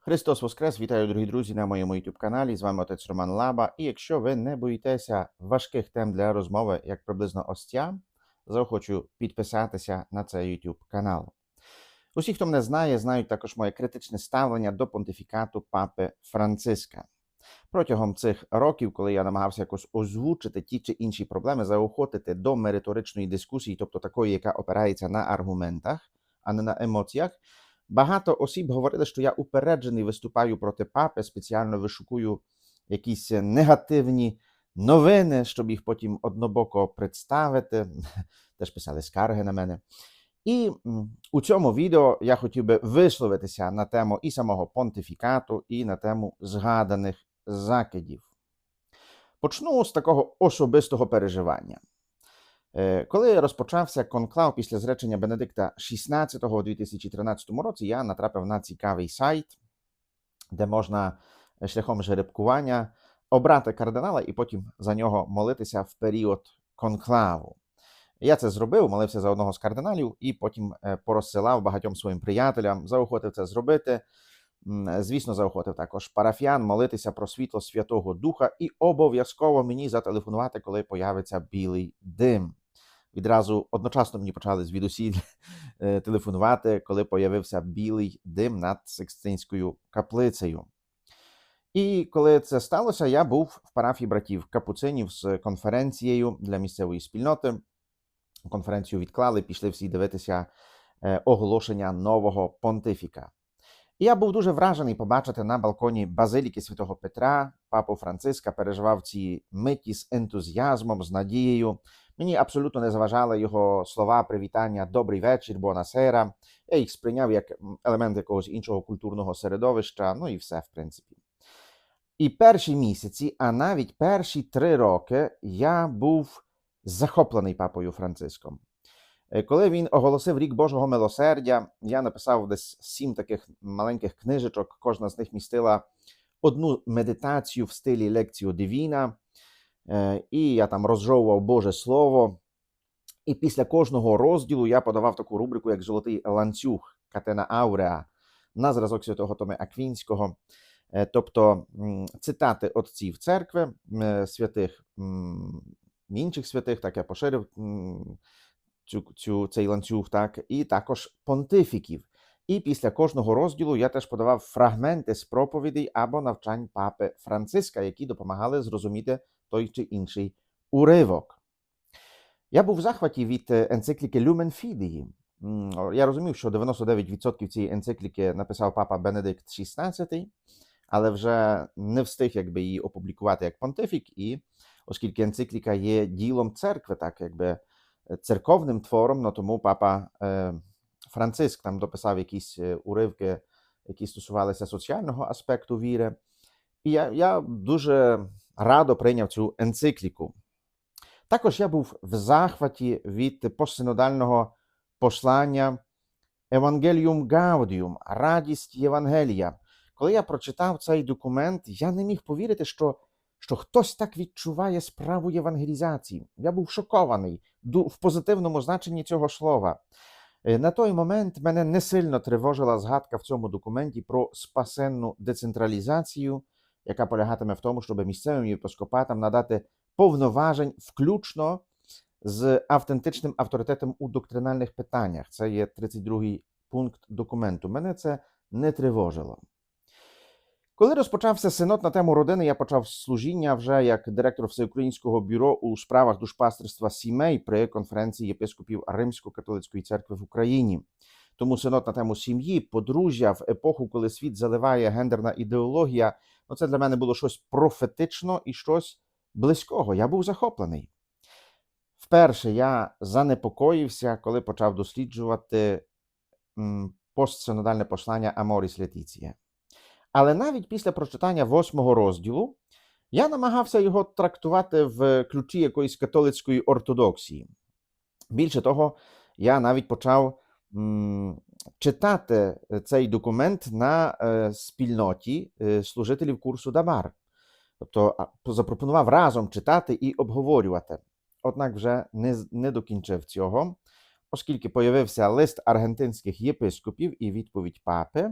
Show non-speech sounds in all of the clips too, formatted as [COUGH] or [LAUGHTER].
Христос Воскрес! Вітаю, дорогі друзі, на моєму youtube каналі. З вами отець Роман Лаба. І якщо ви не боїтеся важких тем для розмови, як приблизно ось ця, заохочу підписатися на цей youtube канал. Усі, хто мене знає, знають також моє критичне ставлення до понтифікату папи Франциска. Протягом цих років, коли я намагався якось озвучити ті чи інші проблеми, заохотити до мериторичної дискусії, тобто такої, яка опирається на аргументах, а не на емоціях, Багато осіб говорили, що я упереджений виступаю проти папи, спеціально вишукую якісь негативні новини, щоб їх потім однобоко представити. [LAUGHS] Теж писали скарги на мене. І у цьому відео я хотів би висловитися на тему і самого понтифікату, і на тему згаданих закидів. Почну з такого особистого переживання. Е, Коли розпочався конклав після зречення Бенедикта XVI у 2013 році, я натрапив на цікавий сайт, де можна е, шляхом жеребкування обрати кардинала і потім за нього молитися в період конклаву. Я це зробив, молився за одного з кардиналів і потім е, порозсилав багатьом своїм приятелям, заохотив це зробити. Звісно, заохотив також парафіян молитися про світло Святого Духа і обов'язково мені зателефонувати, коли появиться білий дим. Відразу одночасно мені почали звідусіль [LAUGHS] е, телефонувати, коли появився білий дим над Секстинською каплицею. І коли це сталося, я був в парафії братів Капуцинів з конференцією для місцевої спільноти. Конференцію відклали, пішли всі дивитися е, оголошення нового понтифіка. І я був дуже вражений побачити на балконі базиліки святого Петра, папу Франциска переживав ці миті з ентузіазмом, з надією. Мені абсолютно не заважали його слова привітання Добрий вечір, бонасера. Я їх сприйняв як елемент якогось іншого культурного середовища, ну і все, в принципі. І перші місяці, а навіть перші три роки, я був захоплений папою Франциском. Е, Коли він оголосив рік Божого милосердя, я написав десь сім таких маленьких книжечок. Кожна з них містила одну медитацію в стилі лекціо Дивіна. Е, І я там розжовував Боже Слово. І після кожного розділу я подавав таку рубрику, як Золотий ланцюг Катена Ауреа на зразок святого Томи Аквінського. Е, Тобто цитати отців церкви, святих інших святих, так я поширив цю, цю, цей ланцюг, так, і також понтифіків. І після кожного розділу я теж подавав фрагменти з проповідей або навчань папи Франциска, які допомагали зрозуміти той чи інший уривок. Я був в захваті від е, енцикліки Lumen Fidei. Я розумів, що 99% цієї енцикліки написав папа Бенедикт XVI, але вже не встиг якби, її опублікувати як понтифік, і оскільки енцикліка є ділом церкви, так якби церковним твором, ну тому папа е, Франциск там дописав якісь е, уривки, які стосувалися соціального аспекту віри. І я, я дуже радо прийняв цю енцикліку. Також я був в захваті від постсинодального послання Евангеліум Gaudium, радість Євангелія. Коли я прочитав цей документ, я не міг повірити, що, що хтось так відчуває справу євангелізації. Я був шокований в позитивному значенні цього слова. Е, На той момент мене не сильно тривожила згадка в цьому документі про спасенну децентралізацію, яка полягатиме в тому, щоб місцевим єпископатам надати повноважень, включно з автентичним авторитетом у доктринальних питаннях. Це є 32-й пункт документу. Мене це не тривожило. Коли розпочався синод на тему родини, я почав служіння вже як директор Всеукраїнського бюро у справах душпастерства сімей при конференції єпископів Римсько-католицької церкви в Україні. Тому синод на тему сім'ї, подружжя в епоху, коли світ заливає гендерна ідеологія, ну це для мене було щось профетично і щось близького. Я був захоплений. Вперше я занепокоївся, коли почав досліджувати постсинодальне послання Аморіс Летіція. Але навіть після прочитання восьмого розділу я намагався його трактувати в ключі якоїсь католицької ортодоксії. Більше того, я навіть почав м, читати цей документ на е, спільноті е, служителів курсу Дамар. Тобто запропонував разом читати і обговорювати. Однак вже не, не докінчив цього, оскільки появився лист аргентинських єпископів і відповідь папи,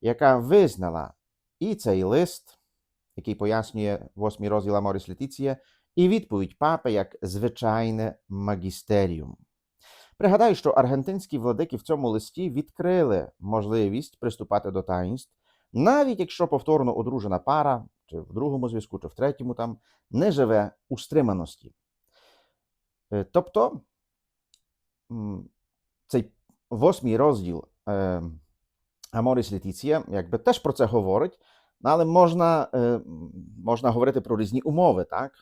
яка визнала і цей лист, який пояснює восьмий розділ Аморіс Летіція, і відповідь папи як звичайне магістеріум. Пригадаю, що аргентинські владики в цьому листі відкрили можливість приступати до таїнств, навіть якщо повторно одружена пара, чи в другому зв'язку, чи в третьому там, не живе у стриманості. Е, Тобто цей восьмий розділ е, Аморіс Летіція, якби теж про це говорить, але можна, е, можна говорити про різні умови, так?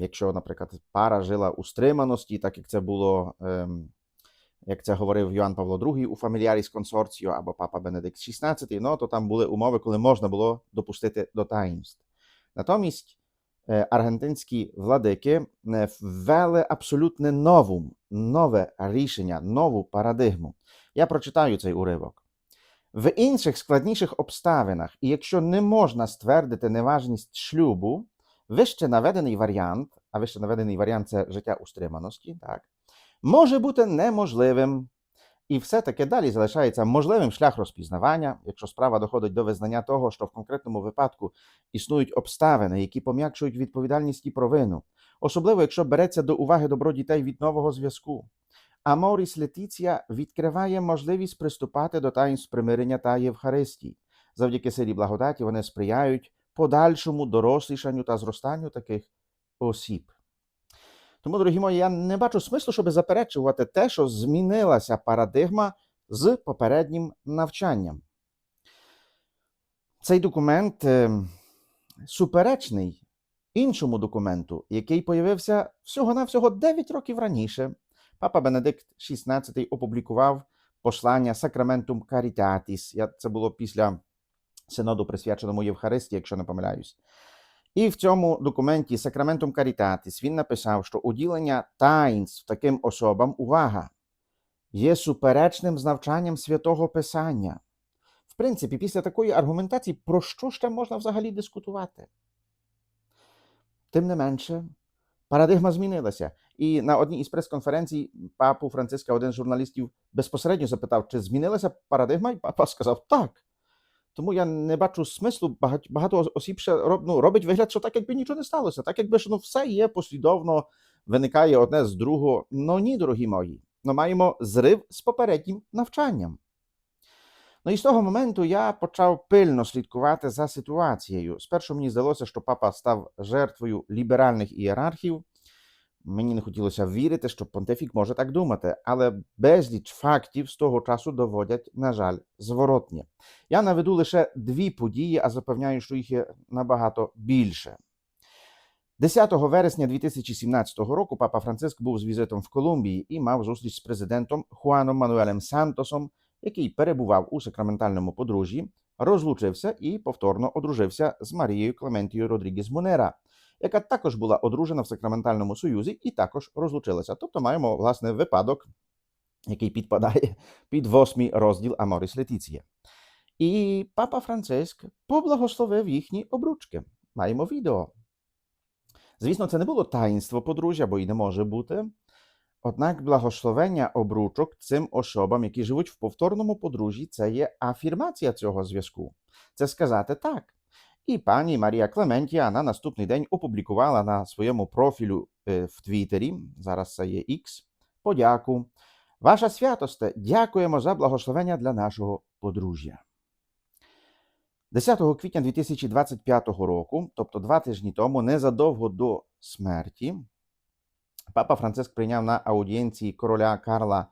Якщо, наприклад, пара жила у стриманості, так як це було, ем, як це говорив Йоанн Павло II у Фаміліаріс Консорціо або Папа Бенедикт XVI, ну, то там були умови, коли можна було допустити до таїнств. Натомість аргентинські владики е, ввели абсолютне новум, нове рішення, нову парадигму. Я прочитаю цей уривок. В інших складніших обставинах, і якщо не можна ствердити неважність шлюбу, вище наведений варіант, а вище наведений варіант це життя у стриманості, так, може бути неможливим. І все-таки далі залишається можливим шлях розпізнавання, якщо справа доходить до визнання того, що в конкретному випадку існують обставини, які пом'якшують відповідальність і провину, особливо якщо береться до уваги добро дітей від нового зв'язку. Аморіс Летіція відкриває можливість приступати до таїнств примирення та Євхаристії. Завдяки силі благодаті вони сприяють подальшому дорослішанню та зростанню таких осіб. Тому, дорогі мої, я не бачу смислу, щоб заперечувати те, що змінилася парадигма з попереднім навчанням. Цей документ е, суперечний іншому документу, який появився всього-навсього 9 років раніше. Папа Бенедикт XVI опублікував послання Sacramentum Caritatis. Це було після синоду, присвяченому Євхаристії, якщо не помиляюсь. І в цьому документі Sacramentum Caritatis він написав, що уділення таїнств таким особам, увага, є суперечним з навчанням святого Писання. В принципі, після такої аргументації, про що ще можна взагалі дискутувати? Тим не менше, парадигма змінилася. І на одній із прес-конференцій папу Франциска один з журналістів безпосередньо запитав, чи змінилася парадигма, і папа сказав так. Тому я не бачу смислу. Багато, багато осіб ще роб, ну, робить вигляд, що так, якби нічого не сталося, так якби ж ну, все є послідовно, виникає одне з другого. Ну ні, дорогі мої. Ми маємо зрив з попереднім навчанням. Ну і з того моменту я почав пильно слідкувати за ситуацією. Спершу мені здалося, що папа став жертвою ліберальних ієрархів. Мені не хотілося вірити, що понтифік може так думати, але безліч фактів з того часу доводять, на жаль, зворотнє. Я наведу лише дві події, а запевняю, що їх є набагато більше. 10 вересня 2017 року папа Франциск був з візитом в Колумбії і мав зустріч з президентом Хуаном Мануелем Сантосом, який перебував у сакраментальному подружжі, розлучився і повторно одружився з Марією Клементією Родрігес Мунера, яка також була одружена в сакраментальному союзі і також розлучилася. Тобто маємо власне випадок, який підпадає [LAUGHS] під восьмий розділ Аморіс Летіція. І папа Франциск поблагословив їхні обручки. Маємо відео. Звісно, це не було таїнство подружжя, бо й не може бути. Однак благословення обручок цим особам, які живуть в повторному подружжі, це є афірмація цього зв'язку. Це сказати так. І пані Марія Клементія на наступний день опублікувала на своєму профілю е, в Твіттері, зараз це є X, подяку. Ваша святосте, дякуємо за благословення для нашого подружжя. 10 квітня 2025 року, тобто два тижні тому, незадовго до смерті, папа Франциск прийняв на аудієнції короля Карла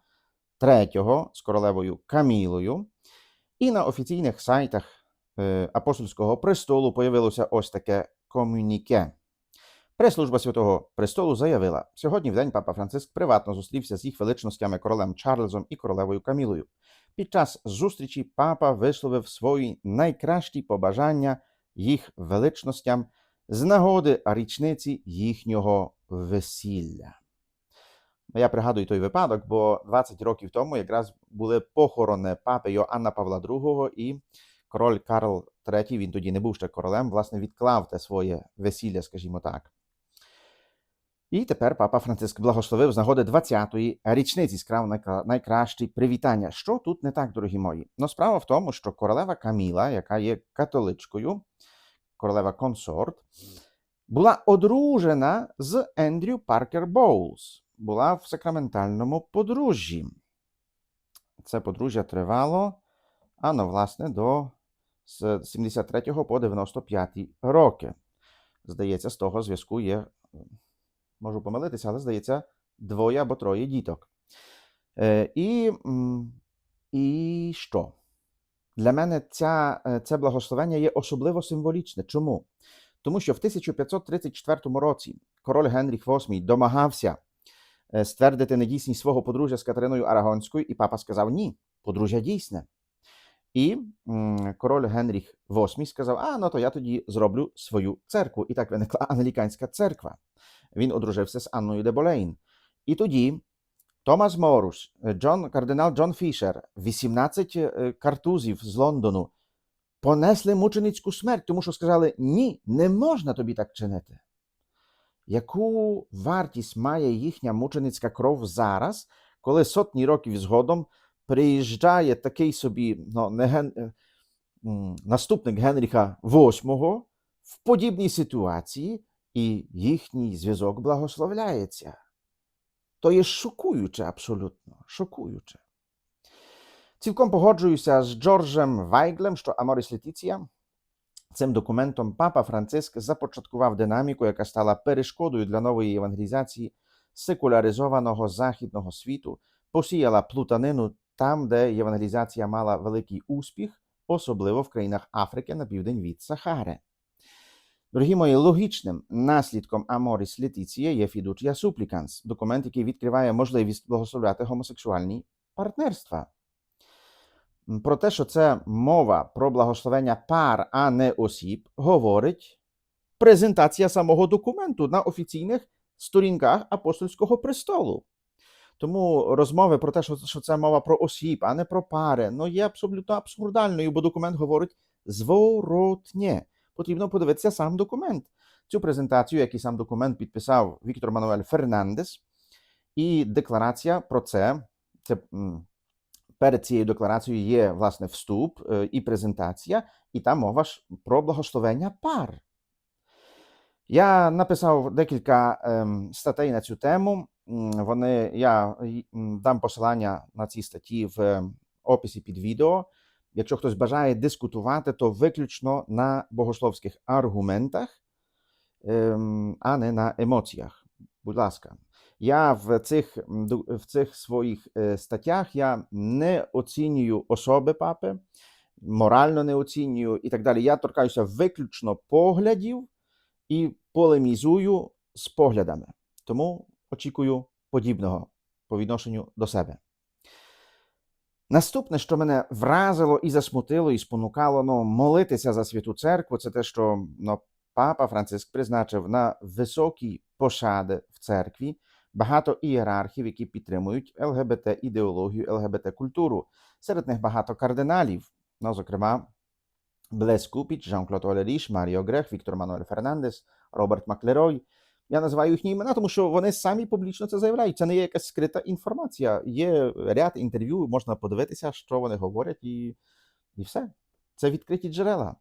III з королевою Камілою, і на офіційних сайтах апостольського престолу появилося ось таке комюніке. Прес-служба Святого Престолу заявила, сьогодні в день папа Франциск приватно зустрівся з їх величностями королем Чарльзом і королевою Камілою. Під час зустрічі папа висловив свої найкращі побажання їх величностям з нагоди річниці їхнього весілля. Я пригадую той випадок, бо 20 років тому якраз були похорони папи Йоанна Павла II і король Карл III, він тоді не був ще королем, власне, відклав те своє весілля, скажімо так. І тепер папа Франциск благословив з нагоди 20-ї річниці скрав найкращі привітання. Що тут не так, дорогі мої? Ну, справа в тому, що королева Каміла, яка є католичкою, королева консорт, була одружена з Ендрю Паркер Боулс. Була в сакраментальному подружжі. Це подружжя тривало, а ну, власне, до з 73 по 95 роки. Здається, з того зв'язку є, можу помилитися, але здається, двоє або троє діток. Е, і, і що? Для мене ця, е, це благословення є особливо символічне. Чому? Тому що в 1534 році король Генріх VIII домагався е, ствердити недійсність свого подружжя з Катериною Арагонською, і папа сказав: ні, подружжя дійсне. І король Генріх VIII сказав: А, ну то я тоді зроблю свою церкву. І так виникла [LAUGHS] англіканська церква. Він одружився з Анною де Болейн. І тоді Томас Морус, е, Джон, кардинал Джон Фішер, 18 е, картузів з Лондону понесли мученицьку смерть, тому що сказали: ні, не можна тобі так чинити. Яку вартість має їхня мученицька кров зараз, коли сотні років згодом приїжджає такий собі ну, не ген... е, наступник Генріха VIII в подібній ситуації, і їхній зв'язок благословляється. То є шокуюче абсолютно, шокуюче. Цілком погоджуюся з Джорджем Вайглем, що Аморіс Летіція цим документом папа Франциск започаткував динаміку, яка стала перешкодою для нової евангелізації секуляризованого західного світу, посіяла плутанину там, де євангелізація мала великий успіх, особливо в країнах Африки на південь від Сахари. Дорогі мої, логічним наслідком Аморіс Летіція є Fiducia Supplicans, документ, який відкриває можливість благословляти гомосексуальні партнерства. Про те, що це мова про благословення пар, а не осіб, говорить презентація самого документу на офіційних сторінках апостольського престолу. Тому розмови про те, що, що це мова про осіб, а не про пари, ну є абсолютно абсурдальною, бо документ говорить зворотнє. Потрібно подивитися сам документ. Цю презентацію, як і сам документ, підписав Віктор Мануель Фернандес, і декларація про це. це перед цією декларацією є власне вступ е, і презентація, і там мова ж про благословення пар. Я написав декілька ем, статей на цю тему. Вони, я дам посилання на ці статті в ем, описі під відео. Якщо хтось бажає дискутувати, то виключно на богословських аргументах, ем, а не на емоціях. Будь ласка. Я в цих, в цих своїх е, статтях я не оцінюю особи папи, морально не оцінюю і так далі. Я торкаюся виключно поглядів і полемізую з поглядами. Тому очікую подібного по відношенню до себе. Наступне, що мене вразило і засмутило, і спонукало ну, молитися за святу церкву, це те, що ну, папа Франциск призначив на високі посади в церкві багато ієрархів, які підтримують ЛГБТ-ідеологію, ЛГБТ-культуру. Серед них багато кардиналів, ну, зокрема, Блес Купіч, Жан-Клод Олеріш, Маріо Грех, Віктор Мануель Фернандес, Роберт Маклерой. Я називаю їхні імена, тому що вони самі публічно це заявляють. Це не є якась скрита інформація. Є ряд інтерв'ю, можна подивитися, що вони говорять, і, і все. Це відкриті джерела.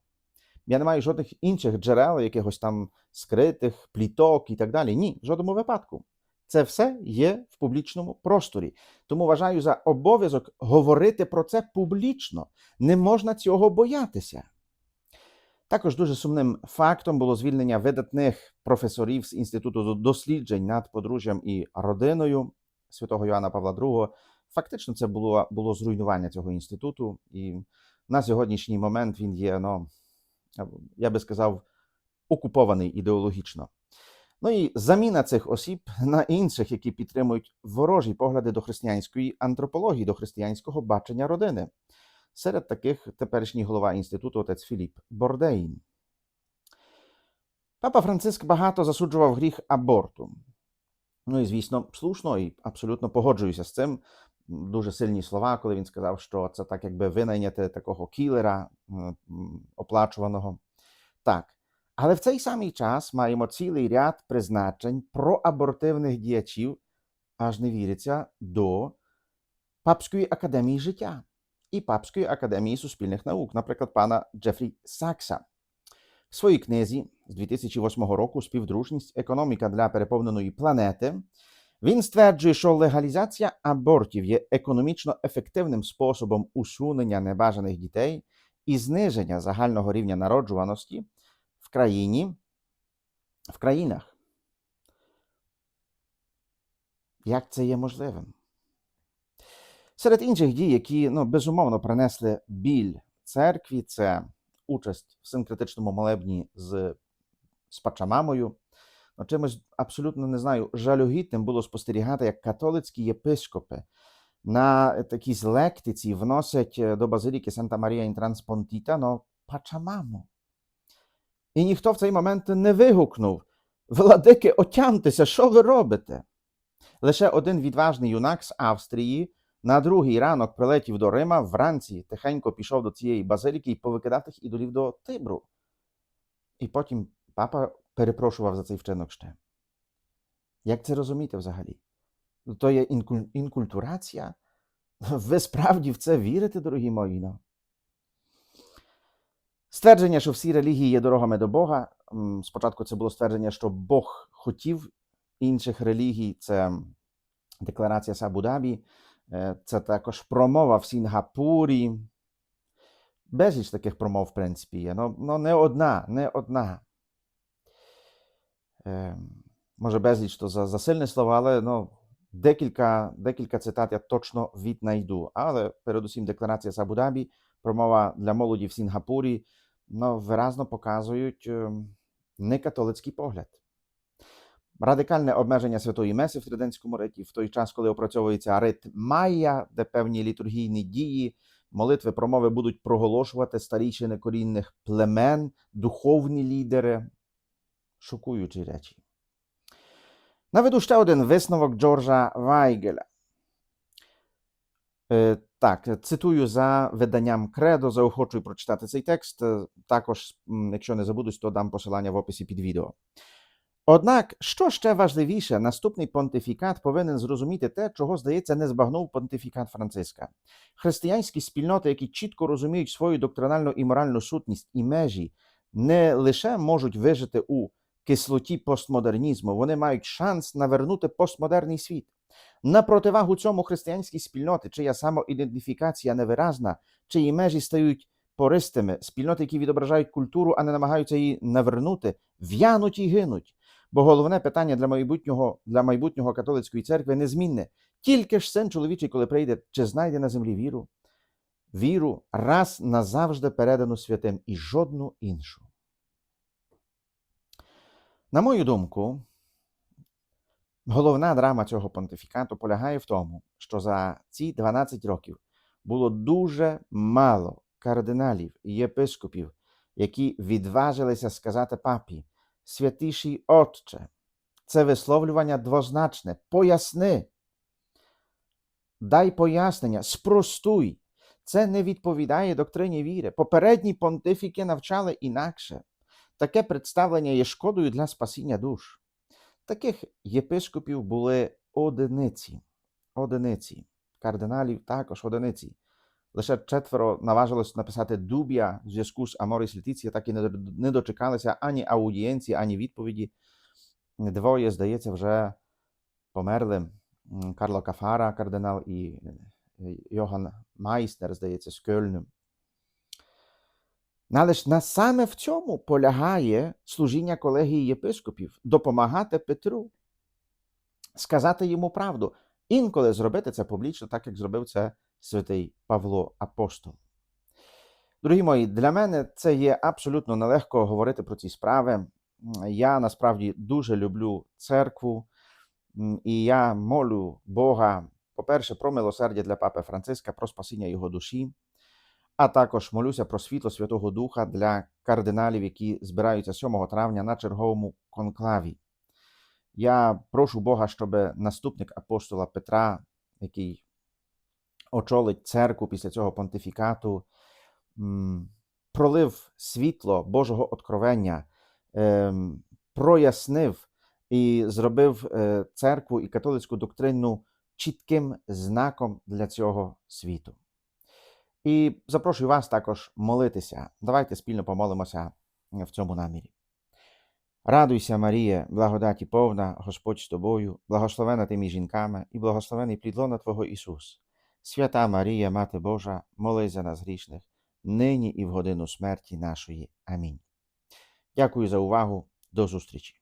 Я не маю жодних інших джерел, якихось там скритих, пліток і так далі. Ні, в жодному випадку. Це все є в публічному просторі. Тому вважаю за обов'язок говорити про це публічно. Не можна цього боятися. Також дуже сумним фактом було звільнення видатних професорів з Інституту досліджень над подружжям і родиною святого Йоанна Павла II. Фактично, це було, було зруйнування цього інституту, і на сьогоднішній момент він є, ну, я би сказав, окупований ідеологічно. Ну і заміна цих осіб на інших, які підтримують ворожі погляди до християнської антропології, до християнського бачення родини. Серед таких теперішній голова інституту отець Філіп Бордейн. Папа Франциск багато засуджував гріх аборту. Ну і, звісно, слушно і абсолютно погоджуюся з цим. Дуже сильні слова, коли він сказав, що це так, якби винайняти такого кілера оплачуваного. Так. Але в цей самий час маємо цілий ряд призначень проабортивних діячів, аж не віриться, до Папської академії життя і Папської академії суспільних наук, наприклад, пана Джефрі Сакса. В своїй книзі з 2008 року Співдружність економіка для переповненої планети він стверджує, що легалізація абортів є економічно ефективним способом усунення небажаних дітей і зниження загального рівня народжуваності в країні, в країнах. Як це є можливим? Серед інших дій, які ну, безумовно принесли біль церкві, це участь в синкретичному молебні з, з Пачамамою. Ну, чимось абсолютно не знаю, жалюгідним було спостерігати, як католицькі єпископи на такій лектиці вносять е, до базиліки Санта Марія Інтранспонтіта ну, Пачамаму. І ніхто в цей момент не вигукнув: Владики, отямтеся, що ви робите? Лише один відважний юнак з Австрії на другий ранок прилетів до Рима, вранці тихенько пішов до цієї базиліки і повикидав тих ідолів до Тибру. І потім папа перепрошував за цей вчинок ще. Як це розуміти взагалі? Ну, То є інкультурація? Ви справді в це вірите, дорогі мої? Ну? Ствердження, що всі релігії є дорогами до Бога. Спочатку це було ствердження, що Бог хотів інших релігій. Це декларація Сабу-Дабі. Е, Це також промова в Сінгапурі. Безліч таких промов, в принципі, є. Ну, ну не одна, не одна. Е, може, безліч то за, за сильне слово, але ну, декілька, декілька цитат я точно віднайду. Але передусім декларація Сабу-Дабі, промова для молоді в Сінгапурі, ну, виразно показують е, некатолицький погляд. Радикальне обмеження святої Меси в Триденському риті в той час, коли опрацьовується рит Майя, де певні літургійні дії, молитви, промови будуть проголошувати старішини корінних племен, духовні лідери, шокуючі речі. Наведу ще один висновок Джорджа Вайгеля. Е, Так, цитую за виданням Кредо, заохочую прочитати цей текст. Е, Також, якщо не забудусь, то дам посилання в описі під відео. Однак, що ще важливіше, наступний понтифікат повинен зрозуміти те, чого, здається, не збагнув понтифікат Франциска. Християнські спільноти, які чітко розуміють свою доктринальну і моральну сутність і межі, не лише можуть вижити у кислоті постмодернізму, вони мають шанс навернути постмодерний світ. На противагу цьому християнські спільноти, чия самоідентифікація невиразна, чиї межі стають пористими, спільноти, які відображають культуру, а не намагаються її навернути, в'януть і гинуть. Бо головне питання для майбутнього, для майбутнього католицької церкви незмінне. Тільки ж син чоловічий, коли прийде, чи знайде на землі віру? Віру раз назавжди передану святим і жодну іншу. На мою думку, головна драма цього понтифікату полягає в тому, що за ці 12 років було дуже мало кардиналів і єпископів, які відважилися сказати папі, святіший Отче, це висловлювання двозначне, поясни, дай пояснення, спростуй. Це не відповідає доктрині віри. Попередні понтифіки навчали інакше. Таке представлення є шкодою для спасіння душ. Таких єпископів були одиниці. Одиниці. Кардиналів також одиниці. Лише четверо наважилось написати дуб'я в зв'язку з Аморіс Летиція, так і не дочекалися ані аудієнції, ані відповіді. Двоє, здається, вже померли. Карло Кафара, кардинал, і е, Йоган Майстер, здається, з Кельну. Ну, Але ж саме в цьому полягає служіння колегії єпископів допомагати Петру, сказати йому правду, інколи зробити це публічно, так як зробив це святий Павло Апостол. Дорогі мої, для мене це є абсолютно нелегко говорити про ці справи. Я насправді дуже люблю церкву, і я молю Бога, по-перше, про милосердя для папи Франциска, про спасіння його душі, а також молюся про світло Святого Духа для кардиналів, які збираються 7 травня на черговому конклаві. Я прошу Бога, щоб наступник апостола Петра, який очолить церкву після цього понтифікату, пролив світло Божого откровення ем, прояснив і зробив е, церкву і католицьку доктрину чітким знаком для цього світу. І запрошую вас також молитися. Давайте спільно помолимося в цьому намірі. Радуйся, Марія, благодаті повна, Господь з тобою, благословена ти між жінками, і благословений плідлона Твого Ісус. Свята Марія, Мати Божа, молись за нас грішних, нині і в годину смерті нашої. Амінь. Дякую за увагу. До зустрічі.